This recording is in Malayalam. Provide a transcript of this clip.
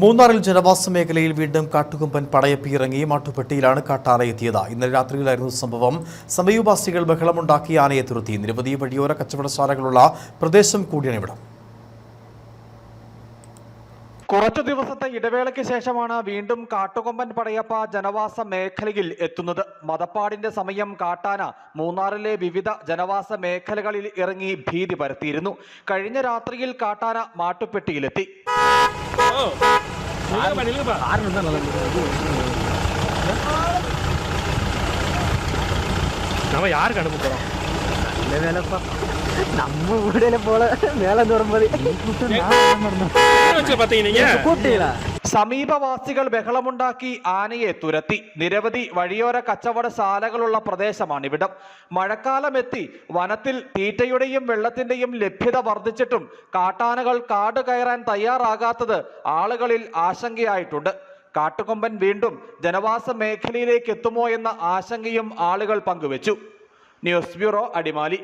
മൂന്നാറിൽ ജനവാസ മേഖലയിൽ വീണ്ടും കാട്ടുകൊമ്പൻ പടയപ്പി ഇറങ്ങി മാട്ടുപ്പെട്ടിയിലാണ് കാട്ടാന എത്തിയത്. ഇന്നലെ രാത്രിയിലായിരുന്നു സംഭവം. സമീപവാസികൾ ബഹളമുണ്ടാക്കി ആനയെ തുരുത്തി. നിരവധി വഴിയോര കച്ചവടശാലകളുള്ള പ്രദേശം കൂടിയാണ് ഇവിടം. കുറച്ചു ദിവസത്തെ ഇടവേളയ്ക്ക് ശേഷമാണ് വീണ്ടും കാട്ടുകൊമ്പൻ പടയപ്പ ജനവാസ മേഖലയിൽ എത്തുന്നത്. മതപ്പാടിന്റെ സമയം കാട്ടാന മൂന്നാറിലെ വിവിധ ജനവാസ മേഖലകളിൽ ഇറങ്ങി ഭീതി പരത്തിയിരുന്നു. കഴിഞ്ഞ രാത്രിയിൽ ஆறு தான் நல்லா நம்ம யாருக்கு அனுப்ப போகிறோம் வேலைப்பா நம்ம வீடையில போல மேலே வரும்போது கூப்பிட்டீங்களா സമീപവാസികൾ ബഹളമുണ്ടാക്കി ആനയെ തുരത്തി. നിരവധി വഴിയോര കച്ചവട കച്ചവടശാലകളുള്ള പ്രദേശമാണിവിടം. മഴക്കാലമെത്തി വനത്തിൽ തീറ്റയുടെയും വെള്ളത്തിന്റെയും ലഭ്യത വർദ്ധിച്ചിട്ടും കാട്ടാനകൾ കാട് കയറാൻ തയ്യാറാകാത്തത് ആളുകളിൽ ആശങ്കയായിട്ടുണ്ട്. കാട്ടുകൊമ്പൻ വീണ്ടും ജനവാസ മേഖലയിലേക്ക് എത്തുമോ എന്ന ആശങ്കയും ആളുകൾ പങ്കുവച്ചു. News bureau Adimali.